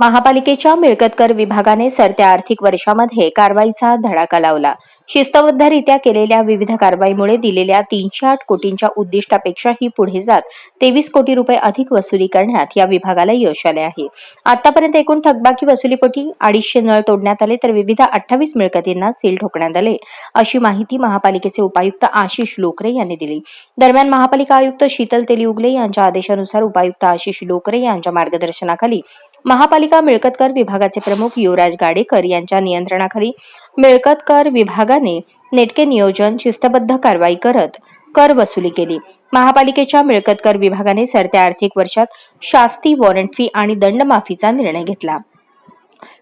महापालिकेच्या मिळकतकर विभागाने सरत्या आर्थिक वर्षामध्ये कारवाईचा धडाका लावला. शिस्तबद्धरित्या केलेल्या विविध कारवाईमुळे दिलेल्या तीनशे आठ कोटींच्या उद्दिष्टापेक्षाही पुढे जात तेवीस कोटी रुपये अधिक वसुली करण्यात या विभागाला यश आले आहे. आतापर्यंत एकूण थकबाकी वसुलीपोटी अडीचशे नळ तोडण्यात आले तर विविध अठ्ठावीस मिळकतींना सील ठोकण्यात आले अशी माहिती महापालिकेचे उपायुक्त आशिष लोकरे यांनी दिली. दरम्यान महापालिका आयुक्त शीतल तेलिउगले यांच्या आदेशानुसार उपायुक्त आशिष लोकरे यांच्या मार्गदर्शनाखाली महापालिका मिळकतकर विभागाचे प्रमुख युवराज गाडेकर यांच्या नियंत्रणाखाली मिळकतकर विभागाने नेटके नियोजन शिस्तबद्ध कारवाई करत कर वसुली केली. महापालिकेच्या मिळकतकर विभागाने सरत्या आर्थिक वर्षात शास्ती वॉरंट फी आणि दंडमाफीचा निर्णय घेतला.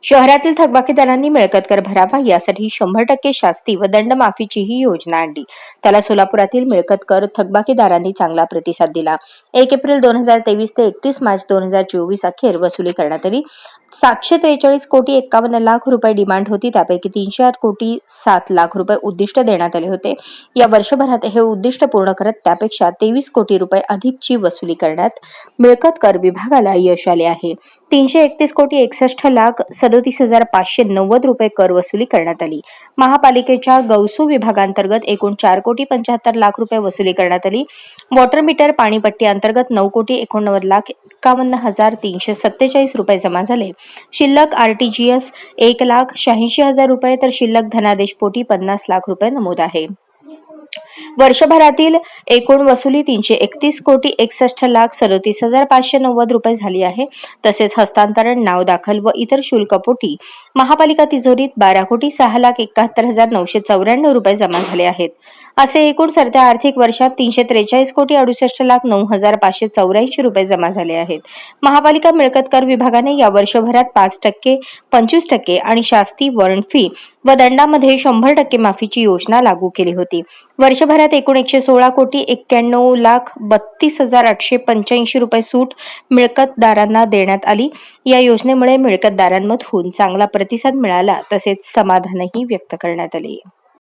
शहरातील थकबाकीदारांनी मिळकतकर भरावा यासाठी शंभर टक्के शास्ती व दंडमाफीचीही योजना आणली. त्याला सोलापुरातील मिळकतकर थकबाकीदारांनी चांगला प्रतिसाद दिला. एक एप्रिल दोन हजार तेवीस ते एकतीस मार्च दोन हजार चोवीस अखेर वसुली करण्यात आली. सातशे त्रेचाळीस कोटी एक्कावन्न लाख रुपये डिमांड होती. त्यापैकी तीनशे आठ कोटी सात लाख रुपये उद्दिष्ट देण्यात आले होते. या वर्षभरात हे उद्दिष्ट पूर्ण करत त्यापेक्षा तेवीस कोटी रुपये अधिकची वसुली करण्यात मिळकत कर विभागाला यश आले आहे. तीनशे एकतीस कोटी एकसष्ट लाख सदोतीस हजार पाचशे नव्वद रुपये कर वसुली करण्यात आली. महापालिकेच्या गौसू विभागांतर्गत एकूण चार कोटी पंच्याहत्तर लाख रुपये वसुली करण्यात आली. वॉटर मीटर पाणीपट्टी अंतर्गत नऊ कोटी एकोणनव्वद लाख एकावन्न हजार तीनशे सत्तेचाळीस रुपये जमा झाले. शिल्लक आरटीजीएस एक लाख शहाऐंशी हजार रुपये तर शिल्लक धनादेश पोटी पन्नास लाख रुपये नमूद आहे. वर्षभरातील एकूण वसुली तीनशे एकतीस कोटी एकसष्ट लाख सदोतीस हजार पाचशे नव्वद रुपये झाली आहे. तसेच हस्तांतरण नाव दाखल व इतर शुल्कपोटी महापालिका तिजोरीत बारा कोटी सहा लाख एकाहत्तर हजार नऊशे चौऱ्याण्णव रुपये जमा झाले आहेत. असे एकूण सरत्या आर्थिक वर्षात तीनशे त्रेचाळीस कोटी अडुसष्ट लाख नऊ हजार पाचशे चौऱ्याऐंशी रुपये जमा झाले आहेत. महापालिका मिळकत कर विभागाने या वर्षभरात पाच टक्के पंचवीस टक्के आणि शास्ती वर्ण फी व दंडामध्ये शंभर टक्के माफीची योजना लागू केली होती. वर्षभरात एकूण एकशे सोळा कोटी एक्क्याण्णव लाख बत्तीस हजार आठशे पंच्याऐंशी रुपये सूट मिळकतदारांना देण्यात आली. या योजनेमुळे मिळकतदारांमधून चांगला प्रतिसाद मिळाला तसेच समाधानही व्यक्त करण्यात आले.